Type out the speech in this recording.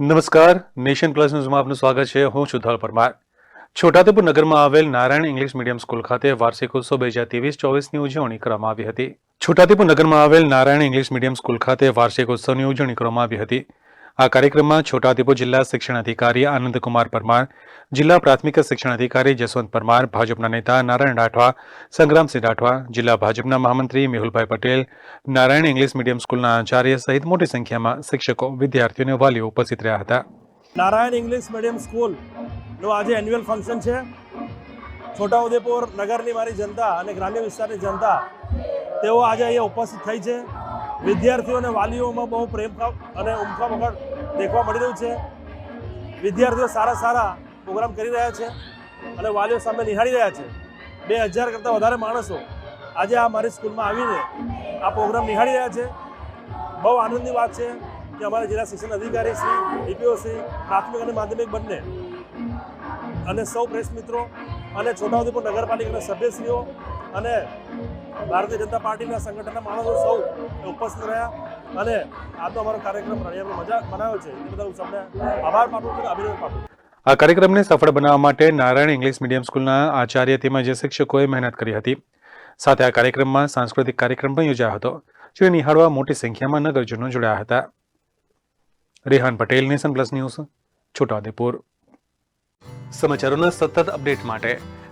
નમસ્કાર. Nation plus ન્યૂઝમાં આપનું સ્વાગત છે. હું ધળ પરમાર. છોટાઉદેપુર નગરમાં આવેલ નારાયણ ઇંગ્લિશ મીડિયમ સ્કૂલ ખાતે વાર્ષિક ઉત્સવ બે હજાર ત્રેવીસ ચોવીસની ઉજવણી કરવામાં આવી હતી. છોટાઉદેપુર નગરમાં આવેલ નારાયણ ઇંગ્લિશ મીડિયમ સ્કૂલ ખાતે વાર્ષિક ઉત્સવની ઉજવણી કરવામાં આવી હતી. આ કાર્યક્રમમાં છોટાઉદેપુર જિલ્લા શિક્ષણ અધિકારી આનંદકુમાર પરમાર, જિલ્લા પ્રાથમિક શિક્ષણ અધિકારી જસવંત પરમાર, ભાજપના નેતા નારાયણ રાઠવા સંગ્રામસિંહ રાઠવા, જિલ્લા ભાજપના મહામંત્રી મેહુલભાઈ પટેલ, નારાયણ ઇંગ્લિશ મીડિયમ સ્કૂલના આચાર્ય સહિત મોટી સંખ્યામાં શિક્ષકો વિદ્યાર્થીઓ અને વાલીઓ ઉપસ્થિત રહ્યા હતા. નારાયણ ઇંગ્લિશ મીડિયમ સ્કૂલનું આજે એન્યુઅલ ફંક્શન છે. છોટાઉદેપુર નગરની મારી જનતા અને ગ્રામ્ય વિસ્તારની જનતા તેઓ આજે અહીંયા ઉપસ્થિત થઈ છે. વિદ્યાર્થીઓ અને વાલીઓમાં બહુ પ્રેમ અને ઉમખા દેખવા મળી રહ્યું છે. વિદ્યાર્થીઓ સારા સારા પ્રોગ્રામ કરી રહ્યા છે અને વાલીઓ સામે નિહાળી રહ્યા છે. બે હજાર કરતાં વધારે માણસો આજે આ મારી સ્કૂલમાં આવીને આ પ્રોગ્રામ નિહાળી રહ્યા છે. બહુ આનંદની વાત છે કે અમારા જિલ્લા શિક્ષણ અધિકારી શ્રી, ડીપીઓ શ્રી, પ્રાથમિક અને માધ્યમિક બંને અને સૌ પ્રેસ મિત્રો અને છોટાઉદેપુર નગરપાલિકાના સભ્યશ્રીઓ અને ભારતીય જનતા પાર્ટીના સંગઠનના માણસો સૌ ઉપસ્થિત રહ્યા. અને આજનો અમારો કાર્યક્રમ રણિયામાં મજા બનાવ્યો છે. એ બદલ હું સૌને આભાર પાઠવું છું અભિનંદન પાઠવું આ કાર્યક્રમને સફળ બનાવવા માટે નારાયણ ઇંગ્લિશ મીડિયમ સ્કૂલના આચાર્ય તેમજ શિક્ષકોએ મહેનત કરી હતી. સાથે આ કાર્યક્રમમાં સાંસ્કૃતિક કાર્યક્રમ પણ યોજાયો હતો જે નિહાળવા મોટી સંખ્યામાં નગરજનો જોડાયા હતા. Rehan Patel nation plus news Chhota Udepur. સમાચારોના સતત અપડેટ માટે